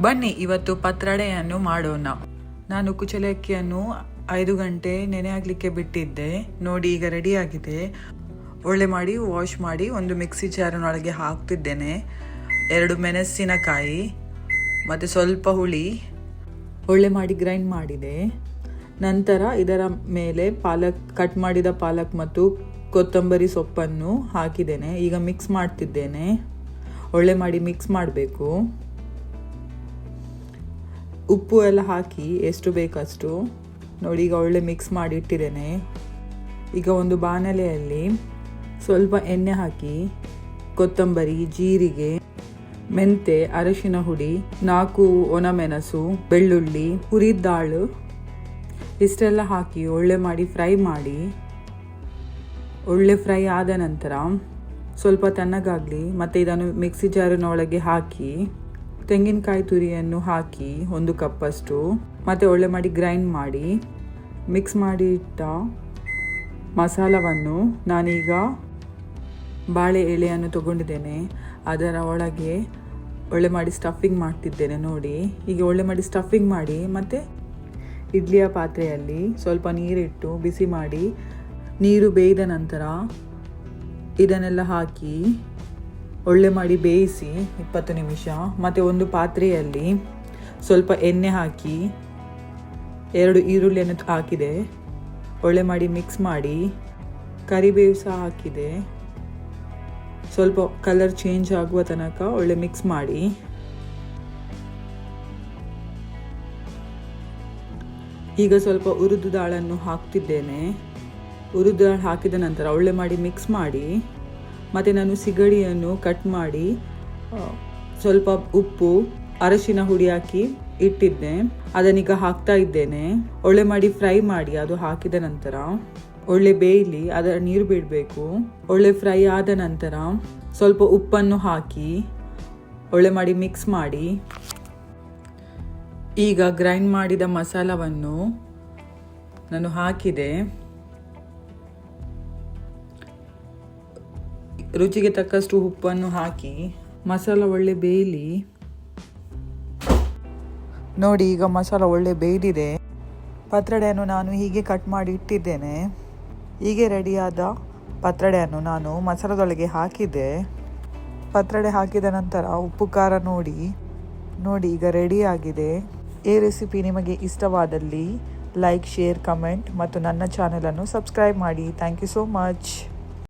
ಬನ್ನಿ, ಇವತ್ತು ಪತ್ರಡೆಯನ್ನು ಮಾಡೋಣ. ನಾನು ಕುಚಲಕ್ಕಿಯನ್ನು ಐದು ಗಂಟೆ ನೆನೆ ಹಾಕ್ಲಿಕ್ಕೆ ಬಿಟ್ಟಿದ್ದೆ. ನೋಡಿ, ಈಗ ರೆಡಿ ಆಗಿದೆ. ಒಳ್ಳೆ ಮಾಡಿ ವಾಶ್ ಮಾಡಿ, ಒಂದು ಮಿಕ್ಸಿ ಜಾರಿನೊಳಗೆ ಹಾಕ್ತಿದ್ದೇನೆ. ಎರಡು ಮೆಣಸಿನಕಾಯಿ, ಮತ್ತು ಸ್ವಲ್ಪ ಹುಳಿ. ಒಳ್ಳೆ ಮಾಡಿ ಗ್ರೈಂಡ್ ಮಾಡಿದೆ. ನಂತರ ಇದರ ಮೇಲೆ ಪಾಲಕ್ ಕಟ್ ಮಾಡಿದ ಪಾಲಕ್ ಮತ್ತು ಕೊತ್ತಂಬರಿ ಸೊಪ್ಪನ್ನು ಹಾಕಿದ್ದೇನೆ. ಈಗ ಮಿಕ್ಸ್ ಮಾಡ್ತಿದ್ದೇನೆ. ಒಳ್ಳೆ ಮಾಡಿ ಮಿಕ್ಸ್ ಮಾಡಬೇಕು. ಉಪ್ಪು ಎಲ್ಲ ಹಾಕಿ ಎಷ್ಟು ಬೇಕಷ್ಟು. ನೋಡಿ ಈಗ ಒಳ್ಳೆ ಮಿಕ್ಸ್ ಮಾಡಿ ಇಟ್ಟಿದ್ದೇನೆ ಈಗ ಒಂದು ಬಾಣಲೆಯಲ್ಲಿ ಸ್ವಲ್ಪ ಎಣ್ಣೆ ಹಾಕಿ, ಕೊತ್ತಂಬರಿ, ಜೀರಿಗೆ, ಮೆಂತೆ, ಅರಶಿನ ಹುಡಿ, ನಾಲ್ಕು ಒಣಮೆಣಸು, ಬೆಳ್ಳುಳ್ಳಿ ಹುರಿದಾಳು ಇಷ್ಟೆಲ್ಲ ಹಾಕಿ ಒಳ್ಳೆ ಮಾಡಿ ಫ್ರೈ ಮಾಡಿ. ಒಳ್ಳೆ ಫ್ರೈ ಆದ ನಂತರ ಸ್ವಲ್ಪ ತಣ್ಣಗಾಗಲಿ, ಮತ್ತು ಇದನ್ನು ಮಿಕ್ಸಿ ಜಾರಿನ ಒಳಗೆ ಹಾಕಿ ತೆಂಗಿನಕಾಯಿ ತುರಿಯನ್ನು ಹಾಕಿ ಒಂದು ಕಪ್ಪಷ್ಟು, ಮತ್ತು ಒಳ್ಳೆ ಮಾಡಿ ಗ್ರೈಂಡ್ ಮಾಡಿ ಮಿಕ್ಸ್ ಮಾಡಿ ಇಟ್ಟ ಮಸಾಲವನ್ನು ನಾನೀಗ ಬಾಳೆ ಎಳೆಯನ್ನು ತಗೊಂಡಿದ್ದೇನೆ. ಅದರ ಒಳಗೆ ಒಳ್ಳೆ ಮಾಡಿ ಸ್ಟಫಿಂಗ್ ಮಾಡ್ತಿದ್ದೇನೆ ನೋಡಿ. ಈಗ ಒಳ್ಳೆ ಮಾಡಿ ಸ್ಟಫಿಂಗ್ ಮಾಡಿ, ಮತ್ತು ಇಡ್ಲಿಯ ಪಾತ್ರೆಯಲ್ಲಿ ಸ್ವಲ್ಪ ನೀರಿಟ್ಟು ಬಿಸಿ ಮಾಡಿ, ನೀರು ಬೇಯ್ದ ನಂತರ ಇದನ್ನೆಲ್ಲ ಹಾಕಿ ಒಳ್ಳೆ ಮಾಡಿ ಬೇಯಿಸಿ ಇಪ್ಪತ್ತು ನಿಮಿಷ, ಮತ್ತು ಒಂದು ಪಾತ್ರೆಯಲ್ಲಿ ಸ್ವಲ್ಪ ಎಣ್ಣೆ ಹಾಕಿ, ಎರಡು ಈರುಳ್ಳಿಯನ್ನು ಹಾಕಿದೆ. ಒಳ್ಳೆ ಮಾಡಿ ಮಿಕ್ಸ್ ಮಾಡಿ, ಕರಿಬೇವು ಸಹ ಹಾಕಿದೆ. ಸ್ವಲ್ಪ ಕಲರ್ ಚೇಂಜ್ ಆಗುವ ತನಕ ಒಳ್ಳೆ ಮಿಕ್ಸ್ ಮಾಡಿ. ಈಗ ಸ್ವಲ್ಪ ಉರಿದು ದಾಳನ್ನು ಹಾಕ್ತಿದ್ದೇನೆ. ಉರಿದು ದಾಳು ಹಾಕಿದ ನಂತರ ಒಳ್ಳೆ ಮಾಡಿ ಮಿಕ್ಸ್ ಮಾಡಿ. ಮತ್ತು ನಾನು ಸಿಗಡಿಯನ್ನು ಕಟ್ ಮಾಡಿ ಸ್ವಲ್ಪ ಉಪ್ಪು, ಅರಶಿನ ಹುಡಿ ಹಾಕಿ ಇಟ್ಟಿದ್ದೆ. ಅದನ್ನೀಗ ಹಾಕ್ತಾ ಇದ್ದೇನೆ. ಒಳ್ಳೆ ಮಾಡಿ ಫ್ರೈ ಮಾಡಿ, ಅದು ಹಾಕಿದ ನಂತರ, ಒಳ್ಳೆ ಬೇಯಲಿ ಅದರ ನೀರು ಬಿಡಬೇಕು. ಒಳ್ಳೆ ಫ್ರೈ ಆದ ನಂತರ ಸ್ವಲ್ಪ ಉಪ್ಪನ್ನು ಹಾಕಿ, ಒಳ್ಳೆ ಮಾಡಿ ಮಿಕ್ಸ್ ಮಾಡಿ, ಈಗ ಗ್ರೈಂಡ್ ಮಾಡಿದ ಮಸಾಲವನ್ನು ನಾನು ಹಾಕಿದೆ. ರುಚಿಗೆ ತಕ್ಕಷ್ಟು ಉಪ್ಪನ್ನು ಹಾಕಿ ಮಸಾಲ ಒಳ್ಳೆ ಬೇಯಲಿ. ನೋಡಿ, ಈಗ ಮಸಾಲ ಒಳ್ಳೆ ಬೇಯ್ದಿದೆ. ಪತ್ರಡೆಯನ್ನು ನಾನು ಹೀಗೆ ಕಟ್ ಮಾಡಿ ಇಟ್ಟಿದ್ದೇನೆ. ಹೀಗೆ ರೆಡಿಯಾದ ಪತ್ರಡೆಯನ್ನು ನಾನು ಮಸಾಲದೊಳಗೆ ಹಾಕಿದ್ದೆ. ಪತ್ರಡೆ ಹಾಕಿದ ನಂತರ ಉಪ್ಪು, ಖಾರ ನೋಡಿ. ನೋಡಿ, ಈಗ ರೆಡಿಯಾಗಿದೆ ಈ ರೆಸಿಪಿ ನಿಮಗೆ ಇಷ್ಟವಾದಲ್ಲಿ ಲೈಕ್ ಶೇರ್ ಕಮೆಂಟ್ ಮತ್ತು ನನ್ನ ಚಾನಲನ್ನು ಸಬ್ಸ್ಕ್ರೈಬ್ ಮಾಡಿ. Thank you so much